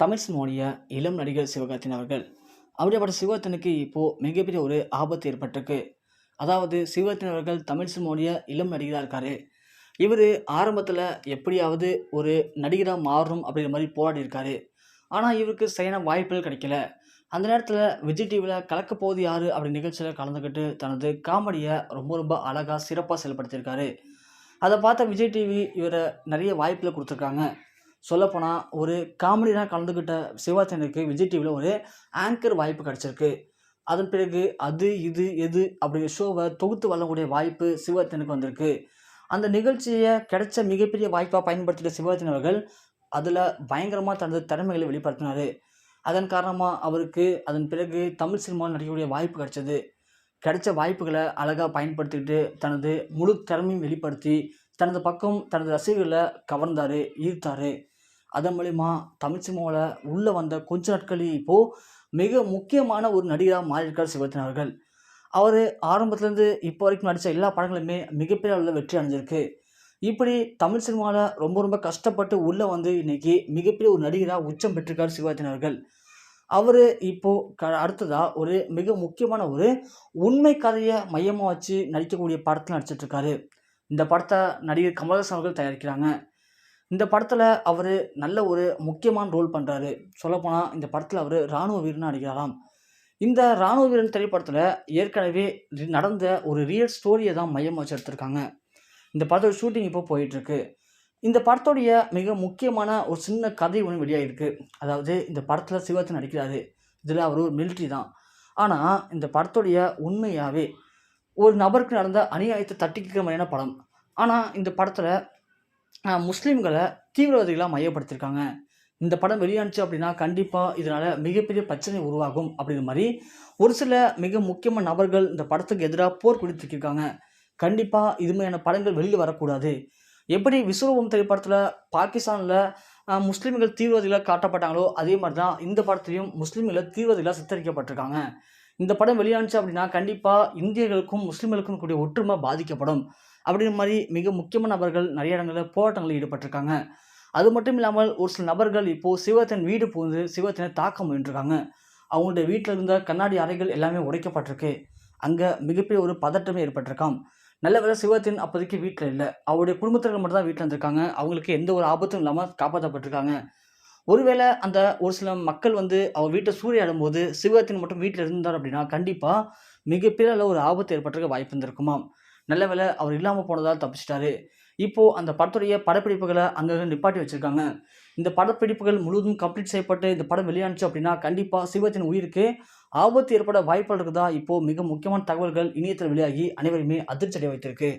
தமிழ் சினிமாவுடைய இளம் நடிகர் சிவகார்த்தின் அவர்கள் அப்படிப்பட்ட சிவகார்த்தனுக்கு இப்போது மிகப்பெரிய ஒரு ஆபத்து ஏற்பட்டிருக்கு. அதாவது சிவகார்த்தின் அவர்கள் தமிழ் சினிமாவுடைய இளம் நடிகராக இருக்கார். இவர் ஆரம்பத்தில் எப்படியாவது ஒரு நடிகராக மாறணும் அப்படிங்கிற மாதிரி போராடி இருக்காரு. ஆனால் இவருக்கு சரியான வாய்ப்புகள் கிடைக்கல. அந்த நேரத்தில் விஜய் டிவியில் கலக்க போகுது யார் அப்படி நிகழ்ச்சியில் கலந்துக்கிட்டு தனது காமெடியை ரொம்ப ரொம்ப அழகாக சிறப்பாக செயல்படுத்தியிருக்காரு. அதை பார்த்த விஜய் டிவி இவரை நிறைய வாய்ப்பில் கொடுத்துருக்காங்க. சொல்லப்போனால் ஒரு காமெடியாக கலந்துக்கிட்ட சிவகார்த்திகேயனுக்கு விஜய் டிவியில் ஒரு ஆங்கர் வாய்ப்பு கிடச்சிருக்கு. அதன் பிறகு அது இது எது அப்படிங்கிற ஷோவை தொகுத்து வழங்கக்கூடிய வாய்ப்பு சிவகார்த்திகேயனுக்கு வந்திருக்கு. அந்த நிகழ்ச்சியை கிடைச்ச மிகப்பெரிய வாய்ப்பாக பயன்படுத்திய சிவகார்த்திகேயன் அவர்கள் அதில் பயங்கரமாக தனது திறமைகளை வெளிப்படுத்தினார். அதன் காரணமாக அவருக்கு அதன் பிறகு தமிழ் சினிமாவில் நடிக்கக்கூடிய வாய்ப்பு கிடைச்சது. கிடைச்ச வாய்ப்புகளை அழகாக பயன்படுத்திக்கிட்டு தனது முழு திறமையும் வெளிப்படுத்தி தனது பக்கம் தனது ரசிகர்களை கவர்ந்தார் ஈர்த்தார். அதன் மூலிமா தமிழ் சினிமாவில் உள்ளே வந்த கொஞ்ச நாட்களில் இப்போது மிக முக்கியமான ஒரு நடிகராக மாறியிருக்கார் சிவத்தின் அவர்கள். அவர் ஆரம்பத்துலேருந்து இப்போ வரைக்கும் நடித்த எல்லா படங்களுமே மிகப்பெரிய அளவில் வெற்றி அடைஞ்சிருக்கு. இப்படி தமிழ் சினிமாவில் ரொம்ப ரொம்ப கஷ்டப்பட்டு உள்ளே வந்து இன்னைக்கு மிகப்பெரிய ஒரு நடிகராக உச்சம் பெற்றிருக்கார் சிவகார்த்திகேயன் அவர்கள். அவர் இப்போது க அடுத்ததாக ஒரு மிக முக்கியமான ஒரு உண்மை கதையை மையமாக வச்சு நடிக்கக்கூடிய படத்தில் நடிச்சிட்ருக்காரு இந்த படத்தை நடிகர் கமல்ஹாசன் அவர்கள் தயாரிக்கிறாங்க. இந்த படத்தில் அவர் நல்ல ஒரு முக்கியமான ரோல் பண்ணுறாரு சொல்லப்போனால் இந்த படத்தில் அவர் இராணுவ வீரனாக நடிக்கிறாராம். இந்த இராணுவ வீரன் திரைப்படத்தில் ஏற்கனவே நடந்த ஒரு ரியல் ஸ்டோரியை தான் மையமாக வச்சு எடுத்திருக்காங்க இந்த படத்தோட ஷூட்டிங் இப்போ போயிட்டுருக்கு. இந்த படத்தோடைய மிக முக்கியமான ஒரு சின்ன கதை ஒன்று வெளியாகிருக்கு அதாவது இந்த படத்தில் சிவத்தை நடிக்கிறாரு. இதில் அவர் ஒரு மிலிட்ரி தான். ஆனால் இந்த படத்தோடைய உண்மையாகவே ஒரு நபருக்கு நடந்த அநியாயத்தை தட்டிக்கிற மாதிரியான படம். ஆனால் இந்த படத்தில் முஸ்லீம்களை தீவிரவாதிகளாக மையப்படுத்தியிருக்காங்க இந்த படம் வெளியானுச்சு அப்படின்னா கண்டிப்பாக இதனால் மிகப்பெரிய பிரச்சனை உருவாகும் அப்படிங்கிற மாதிரி ஒரு சில மிக முக்கியமான நபர்கள் இந்த படத்துக்கு எதிராக போர் கொடுத்துருக்காங்க கண்டிப்பாக இதுமையான படங்கள் வெளியில் வரக்கூடாது. எப்படி விஸ்வரூபம் திரைப்படத்தில் பாகிஸ்தானில் முஸ்லீம்கள் தீவிரவாதிகளாக காட்டப்பட்டாங்களோ அதே மாதிரி தான் இந்த படத்துலையும் முஸ்லீம்களை தீவிரவாதிகளாக சித்தரிக்கப்பட்டிருக்காங்க. இந்த படம் வெளியானுச்சு அப்படின்னா கண்டிப்பாக இந்தியர்களுக்கும் முஸ்லீம்களுக்கும் கூடிய ஒற்றுமை பாதிக்கப்படும். அப்படின்ற மாதிரி மிக முக்கியமான நபர்கள் நிறைய இடங்களில் போராட்டங்களில் ஈடுபட்டிருக்காங்க. அது மட்டும் இல்லாமல் ஒரு சில நபர்கள் இப்போது சிவத்தின் வீடு புகுந்து சிவத்தினை தாக்க முயன்றிருக்காங்க. அவங்களுடைய வீட்டில் இருந்த கண்ணாடி அறைகள் எல்லாமே உடைக்கப்பட்டிருக்கு. அங்கே மிகப்பெரிய ஒரு பதட்டமே ஏற்பட்டிருக்காம். நல்ல சிவத்தின் அப்போதைக்கு வீட்டில் இல்லை. அவருடைய குடும்பத்தினர் மட்டும் தான் வீட்டில் இருந்திருக்காங்க. அவங்களுக்கு எந்த ஒரு ஆபத்தும் இல்லாமல் காப்பாற்றப்பட்டிருக்காங்க ஒருவேளை அந்த ஒரு சில மக்கள் வந்து அவர் வீட்டை சூறையாடும்போது சிவத்தின் மட்டும் வீட்டில் இருந்தார் அப்படின்னா கண்டிப்பாக மிகப்பெரிய அளவு ஒரு ஆபத்து ஏற்பட்டிருக்க வாய்ப்பு இருந்திருக்குமாம் நல்ல வேலை அவர் இல்லாமல் போனதால் தப்பிச்சிட்டாரு. இப்போது அந்த படத்துடைய படப்பிடிப்புகளை அங்கங்கே நிப்பாட்டி வச்சுருக்காங்க. இந்த படப்பிடிப்புகள் முழுவதும் கம்ப்ளீட் செய்யப்பட்டு இந்த படம் வெளியானுச்சு அப்படின்னா கண்டிப்பாக சிவத்தின் உயிருக்கு ஆபத்து ஏற்பட வாய்ப்புகள் இருக்குதா? இப்போது மிக முக்கியமான தகவல்கள் இணையத்தில் வெளியாகி அனைவருமே அதிர்ச்சி அடைய வைத்திருக்கு